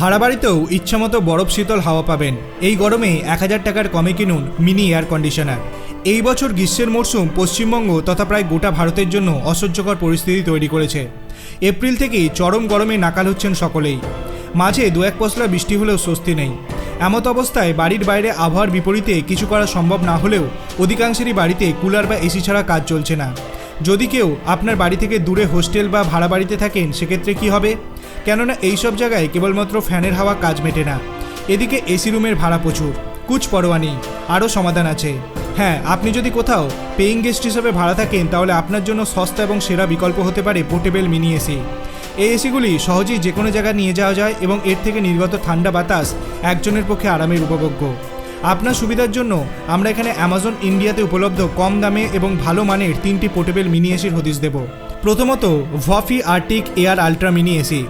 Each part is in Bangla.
ভাড়া বাড়িতেও ইচ্ছামতো বরফ শীতল হাওয়া পাবেন। এই গরমে এক হাজার টাকার কমে কিনুন মিনি এয়ার কন্ডিশনার। এই বছর গ্রীষ্মের মরশুম পশ্চিমবঙ্গ তথা প্রায় গোটা ভারতের জন্য অসহ্যকর পরিস্থিতি তৈরি করেছে। এপ্রিল থেকেই চরম গরমে নাকাল হচ্ছেন সকলেই। মাঝে দু এক পশলা বৃষ্টি হলেও স্বস্তি নেই। এমত অবস্থায় বাড়ির বাইরে আবহাওয়ার বিপরীতে কিছু করা সম্ভব না হলেও অধিকাংশেরই বাড়িতে কুলার বা এসি ছাড়া কাজ চলছে না। যদি কেউ আপনার বাড়ি থেকে দূরে হোস্টেল বা ভাড়া বাড়িতে থাকেন, সেক্ষেত্রে কি হবে? কেননা এইসব জায়গায় কেবলমাত্র ফ্যানের হাওয়া কাজ মেটে না। এদিকে এসি রুমের ভাড়া প্রচুর। কুচ পরোয়া নেই। আরও সমাধান আছে। হ্যাঁ আপনি যদি কোথাও পেইং গেস্ট হিসেবে ভাড়া থাকেন, তাহলে আপনার জন্য সস্তা এবং সেরা বিকল্প হতে পারে পোর্টেবল মিনি এসি। এই এসিগুলি সহজেই যে কোনো জায়গায় নিয়ে যাওয়া যায় এবং এর থেকে নির্গত ঠান্ডা বাতাস একজনের পক্ষে আরামের উপভোগ্য। আপনার সুবিধার জন্য আমরা এখানে অ্যামাজন ইন্ডিয়াতে উপলব্ধ কম দামে এবং ভালো মানের তিনটি পোর্টেবল মিনি এসির হদিস দেব। প্রথমত ভফি arctic air ultra mini AC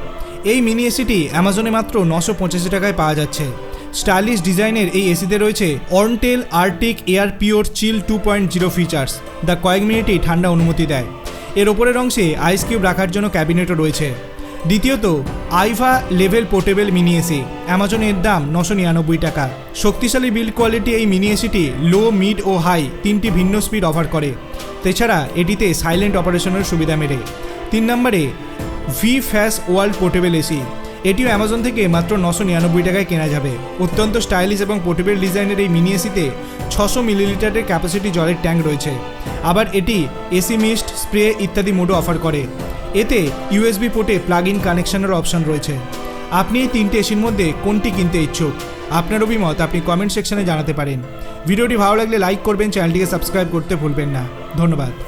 এই মিনি এসিটি অ্যামাজনে মাত্র নশো পঁচাশি টাকায় পাওয়া যাচ্ছে। স্টাইলিশ ডিজাইনের এই এসিতে রয়েছে অর্নটেল arctic air pure chill two point zero features the কয়েক মিনিটেই ঠান্ডা অনুমতি দেয়। এর ওপরের অংশে আইস কিউব রাখার জন্য ক্যাবিনেটও রয়েছে। দ্বিতীয়ত আইভা লেভেল পোর্টেবল মিনি এসি। অ্যামাজনের দাম নশো নিরানব্বই টাকা। শক্তিশালী বিল্ড কোয়ালিটি এই মিনি এসিটি লো, মিড ও হাই তিনটি ভিন্ন স্পিড অফার করে। এছাড়া এটিতে সাইলেন্ট অপারেশনের সুবিধা মেলে। তিন নম্বরে ভি ফ্যাস ওয়ার্ল্ড পোর্টেবল এসি। এটিও অ্যামাজন থেকে মাত্র নশো নিরানব্বই টাকায় কেনা যাবে। অত্যন্ত স্টাইলিশ এবং পোর্টেবল ডিজাইনের এই মিনি এসিতে ছশো মিলিলিটারের ক্যাপাসিটি জলের ট্যাঙ্ক রয়েছে। আবার এটি এসি মিস্ট, স্প্রে ইত্যাদি মোডও অফার করে। এতে ইউএসবি পোর্টে প্লাগ ইন কানেকশনের অপশন রয়েছে। আপনি এই তিনটে এসির মধ্যে কোনটি কিনতে ইচ্ছুক? আপনার অভিমত আপনি কমেন্ট সেকশনে জানাতে পারেন। ভিডিওটি ভালো লাগলে লাইক করবেন, চ্যানেলটিকে সাবস্ক্রাইব করতে ভুলবেন না। ধন্যবাদ।